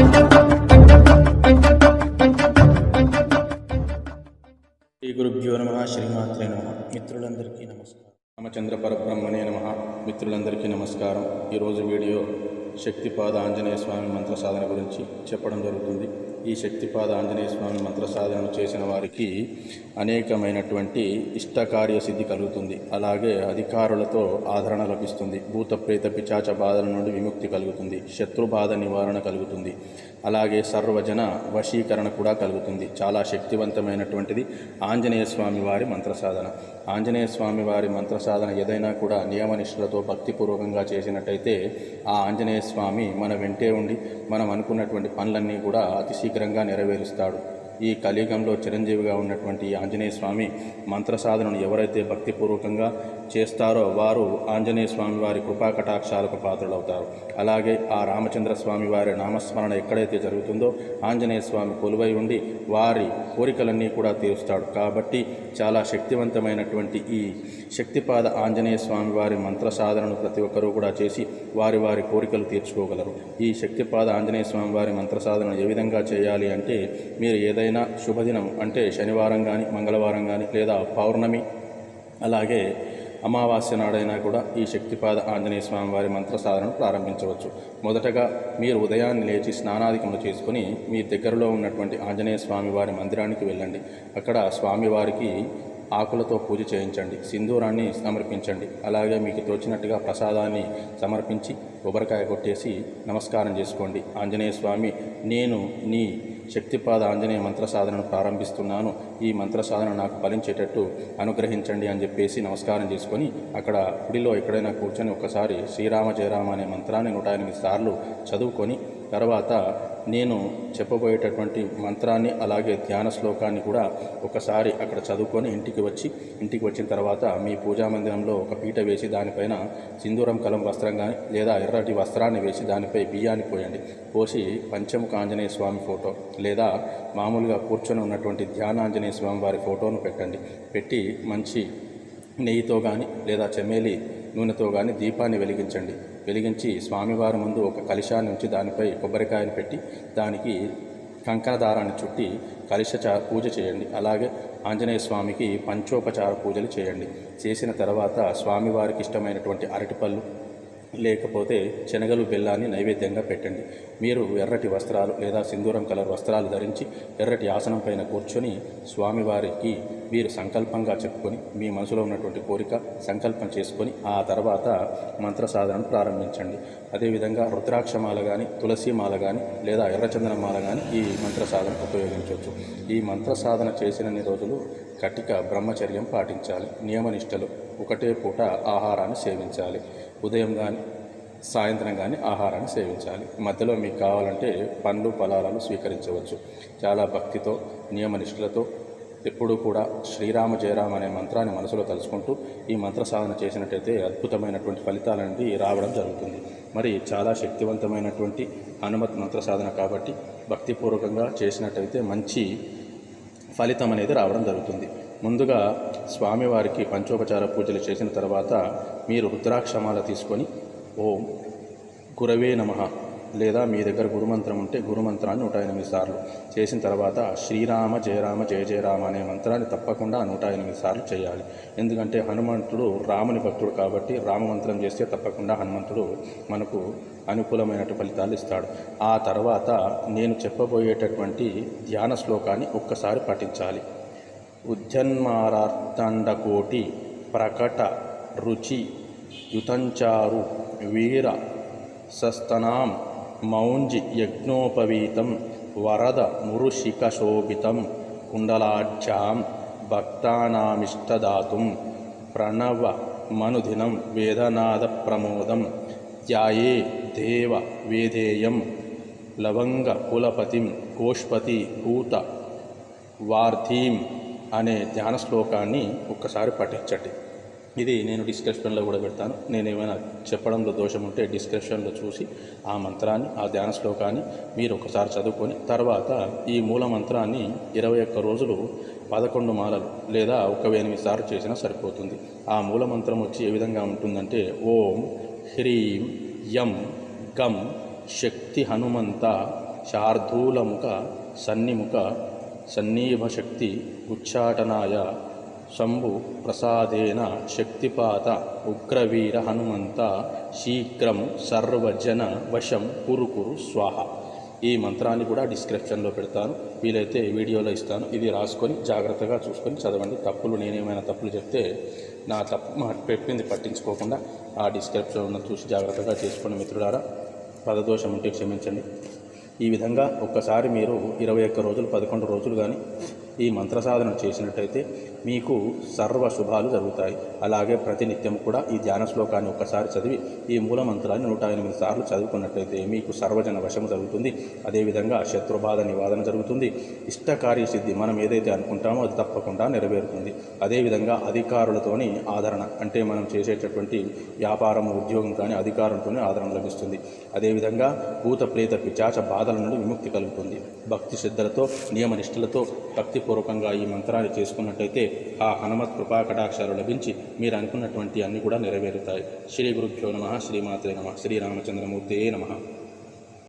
శ్రీ గురుభ్యో నమ శ్రీమాత్రే నమ. మిత్రులందరికీ నమస్కారం. రామచంద్ర పరబ్రహ్మణే నమ. మిత్రులందరికీ నమస్కారం. ఈరోజు వీడియో శక్తిపాద ఆంజనేయ స్వామి మంత్ర సాధన గురించి చెప్పడం జరుగుతుంది. ఈ శక్తిపాద ఆంజనేయ స్వామి మంత్ర సాధన చేసిన వారికి అనేకమైనటువంటి ఇష్టకార్య సిద్ధి కలుగుతుంది. అలాగే అధికారులతో ఆదరణ లభిస్తుంది. భూత ప్రేత పిచాచ బాధల నుండి విముక్తి కలుగుతుంది. శత్రు బాధ నివారణ కలుగుతుంది. అలాగే సర్వజన వశీకరణ కూడా కలుగుతుంది. చాలా శక్తివంతమైనటువంటిది ఆంజనేయ స్వామి వారి మంత్ర సాధన ఆంజనేయ స్వామి వారి మంత్ర సాధన ఏదైనా కూడా నియమనిష్ఠులతో భక్తిపూర్వకంగా చేసినట్టయితే ఆ ఆంజనేయ స్వామి మన వెంటే ఉండి మనం అనుకున్నటువంటి పనులన్నీ కూడా అతి శీఘ్రంగా నెరవేరుస్తాడు. ఈ కలియుగంలో చిరంజీవిగా ఉన్నటువంటి ఆంజనేయ స్వామి మంత్ర సాధనను ఎవరైతే భక్తిపూర్వకంగా చేస్తారో వారు ఆంజనేయ స్వామి వారి కృపా కటాక్షాలకు పాత్రలవుతారు. అలాగే ఆ రామచంద్ర స్వామి వారి నామస్మరణ ఎక్కడైతే జరుగుతుందో ఆంజనేయ స్వామి కొలువై ఉండి వారి కోరికలన్నీ కూడా తీరుస్తాడు. కాబట్టి చాలా శక్తివంతమైనటువంటి ఈ శక్తిపాద ఆంజనేయ స్వామి వారి మంత్ర సాధనను ప్రతి ఒక్కరూ కూడా చేసి వారి వారి కోరికలు తీర్చుకోగలరు. ఈ శక్తిపాద ఆంజనేయ స్వామి వారి మంత్ర సాధన ఏ విధంగా చేయాలి అంటే మీరు ఏదైనా శుభదినం అంటే శనివారం కానీ మంగళవారం కానీ లేదా పౌర్ణమి అలాగే అమావాస్య నాడైనా కూడా ఈ శక్తిపాద ఆంజనేయ స్వామి వారి మంత్ర సాధనను ప్రారంభించవచ్చు. మొదటగా మీరు ఉదయాన్నే లేచి స్నానాధికములు చేసుకుని మీ దగ్గరలో ఉన్నటువంటి ఆంజనేయ స్వామి వారి మందిరానికి వెళ్ళండి. అక్కడ స్వామివారికి ఆకులతో పూజ చేయించండి. సింధూరాన్ని సమర్పించండి. అలాగే మీకు తోచినట్టుగా ప్రసాదాన్ని సమర్పించి కొబ్బరికాయ కొట్టేసి నమస్కారం చేసుకోండి. ఆంజనేయ స్వామి నేను నీ శక్తిపాద ఆంజనేయ మంత్ర సాధనను ప్రారంభిస్తున్నాను. ఈ మంత్ర సాధన నాకు ఫలించేటట్టు అనుగ్రహించండి అని చెప్పేసి నమస్కారం చేసుకొని అక్కడ గుడిలో ఎక్కడైనా కూర్చొని ఒకసారి శ్రీరామ జయరామ అనే మంత్రాన్ని నూట ఎనిమిది సార్లు చదువుకొని తర్వాత నేను చెప్పబోయేటటువంటి మంత్రాన్ని అలాగే ధ్యాన శ్లోకాన్ని కూడా ఒకసారి అక్కడ చదువుకొని ఇంటికి వచ్చి ఇంటికి వచ్చిన తర్వాత మీ పూజా మందిరంలో ఒక పీట వేసి దానిపైన సింధూరం కలం వస్త్రం కానీ లేదా ఎర్రటి వస్త్రాన్ని వేసి దానిపై బియ్యాన్ని పోయండి. పోసి పంచముఖ ఆంజనేయ స్వామి ఫోటో లేదా మామూలుగా కూర్చొని ఉన్నటువంటి ధ్యానాంజనేయ స్వామి వారి ఫోటోను పెట్టండి. పెట్టి మంచి నెయ్యితో కానీ లేదా చెమేలి నూనెతో కానీ దీపాన్ని వెలిగించండి. వెలిగించి స్వామివారి ముందు ఒక కలిశాన్ని ఉంచి దానిపై కొబ్బరికాయను పెట్టి దానికి కంకణదారాన్ని చుట్టి కలిశ పూజ చేయండి. అలాగే ఆంజనేయ స్వామికి పంచోపచార పూజలు చేయండి. చేసిన తర్వాత స్వామివారికి ఇష్టమైనటువంటి అరటిపళ్ళు లేకపోతే శనగలు బెల్లాన్ని నైవేద్యంగా పెట్టండి. మీరు ఎర్రటి వస్త్రాలు లేదా సింధూరం కలర్ వస్త్రాలు ధరించి ఎర్రటి ఆసనం పైన కూర్చొని స్వామివారికి మీరు సంకల్పంగా చెప్పుకొని మీ మనసులో ఉన్నటువంటి కోరిక సంకల్పం చేసుకొని ఆ తర్వాత మంత్ర సాధనను ప్రారంభించండి. అదేవిధంగా రుద్రాక్షమాల కానీ తులసి మాల కానీ లేదా ఎర్రచందన మాల కానీ ఈ మంత్ర సాధన ఉపయోగించవచ్చు. ఈ మంత్ర సాధన చేసినన్ని రోజులు కటిక బ్రహ్మచర్యం పాటించాలి. నియమనిష్టలు ఒకటే పూట ఆహారాన్ని సేవించాలి. ఉదయం కానీ సాయంత్రం కానీ ఆహారాన్ని సేవించాలి. మధ్యలో మీకు కావాలంటే పండ్లు ఫలాలను స్వీకరించవచ్చు. చాలా భక్తితో నియమనిష్ఠలతో ఎప్పుడూ కూడా శ్రీరామ జయరామ అనే మంత్రాన్ని మనసులో తలుచుకుంటూ ఈ మంత్ర సాధన చేసినట్టయితే అద్భుతమైనటువంటి ఫలితాలు అనేది రావడం జరుగుతుంది. మరి చాలా శక్తివంతమైనటువంటి హనుమత్ మంత్ర సాధన కాబట్టి భక్తిపూర్వకంగా చేసినట్టయితే మంచి ఫలితం అనేది రావడం జరుగుతుంది. ముందుగా స్వామివారికి పంచోపచార పూజలు చేసిన తర్వాత మీరు రుద్రాక్షమాల తీసుకొని ఓం గురవే నమ లేదా మీ దగ్గర గురుమంత్రం ఉంటే గురుమంత్రాన్ని నూట ఎనిమిది సార్లు. చేసిన తర్వాత శ్రీరామ జయరామ జయ జయరామ అనే మంత్రాన్ని తప్పకుండా నూట ఎనిమిది సార్లు చేయాలి. ఎందుకంటే హనుమంతుడు రాముని భక్తుడు కాబట్టి రామమంత్రం చేస్తే తప్పకుండా హనుమంతుడు మనకు అనుకూలమైనటువంటి ఫలితాలు ఇస్తాడు. ఆ తర్వాత నేను చెప్పబోయేటటువంటి ధ్యాన శ్లోకాన్ని ఒక్కసారి పఠించాలి. ఉద్యన్మారార్థండకోటి ప్రకట రుచి యుతంచారు వీర సస్తనాం మౌంజి యజ్ఞోపవీతం వరద మురుషికశోభితం కుండలాఢ్యాం భక్తానామిష్టదాతుం ప్రణవ మనుదినం వేదనాద ప్రమోదం ధ్యాయే దేవ వేదేయం లవంగ కులపతిం కోష్పతి భూత వార్థీం అనే ధ్యాన శ్లోకాన్ని ఒక్కసారి పఠించండి. ఇది నేను డిస్క్రిప్షన్లో కూడా పెడతాను. నేను ఏమైనా చెప్పడంలో దోషం ఉంటే డిస్క్రిప్షన్లో చూసి ఆ మంత్రాన్ని ఆ ధ్యాన శ్లోకాన్ని మీరు ఒకసారి చదువుకొని తర్వాత ఈ మూల మంత్రాన్ని ఇరవై ఒక్క రోజులు పదకొండు మాలలు లేదా ఒక ఎనిమిది సార్లు చేసినా సరిపోతుంది. ఆ మూల మంత్రం వచ్చి ఏ విధంగా ఉంటుందంటే ఓం హ్రీం యం గం శక్తి హనుమంత శార్దూలముఖ సన్నిముఖ సన్నిభశక్తి ఉచ్చాటనాయ శంభు ప్రసాదేన శక్తిపాత ఉగ్రవీర హనుమంత శీఘ్రం సర్వజన వశం కురుకురు స్వాహ. ఈ మంత్రాన్ని కూడా డిస్క్రిప్షన్లో పెడతాను. వీలైతే వీడియోలో ఇస్తాను. ఇది రాసుకొని జాగ్రత్తగా చూసుకొని చదవండి. తప్పులు నేనేమైనా తప్పులు చెప్తే నా తప్పు మా చెప్పింది పట్టించుకోకుండా ఆ డిస్క్రిప్షన్ ఉన్న చూసి జాగ్రత్తగా చేసుకోండి మిత్రులారా పదదోషం ఉంటే క్షమించండి. ఈ విధంగా ఒక్కసారి మీరు ఇరవై ఒక్క రోజులు పదకొండు రోజులు కానీ ఈ మంత్ర సాధన చేసినట్టయితే మీకు సర్వ శుభాలు జరుగుతాయి. అలాగే ప్రతినిత్యం కూడా ఈ ధ్యాన శ్లోకాన్ని ఒక్కసారి చదివి ఈ మూల మంత్రాన్ని నూట ఎనిమిది సార్లు చదువుకున్నట్లయితే మీకు సర్వజన వశము జరుగుతుంది. అదేవిధంగా శత్రుబాధ నివారణ జరుగుతుంది. ఇష్టకార్య సిద్ధి మనం ఏదైతే అనుకుంటామో అది తప్పకుండా నెరవేరుతుంది. అదేవిధంగా అధికారులతోని ఆదరణ అంటే మనం చేసేటటువంటి వ్యాపారం ఉద్యోగం కానీ అధికారంతోనే ఆదరణ లభిస్తుంది. అదేవిధంగా భూత ప్రేత పిచాచ బాధల నుండి విముక్తి కలుగుతుంది. భక్తి శ్రద్ధలతో నియమ నిష్ఠలతో భక్తిపూర్వకంగా ఈ మంత్రాన్ని చేసుకున్నట్టయితే ఆ హనుమత్ కృపా కటాక్షాలు లభించి మీరు అనుకున్నటువంటి అన్ని కూడా నెరవేరుతాయి. శ్రీ గురుభ్యో నమ. శ్రీమాత్రే నమ. శ్రీరామచంద్రమూర్తే నమ.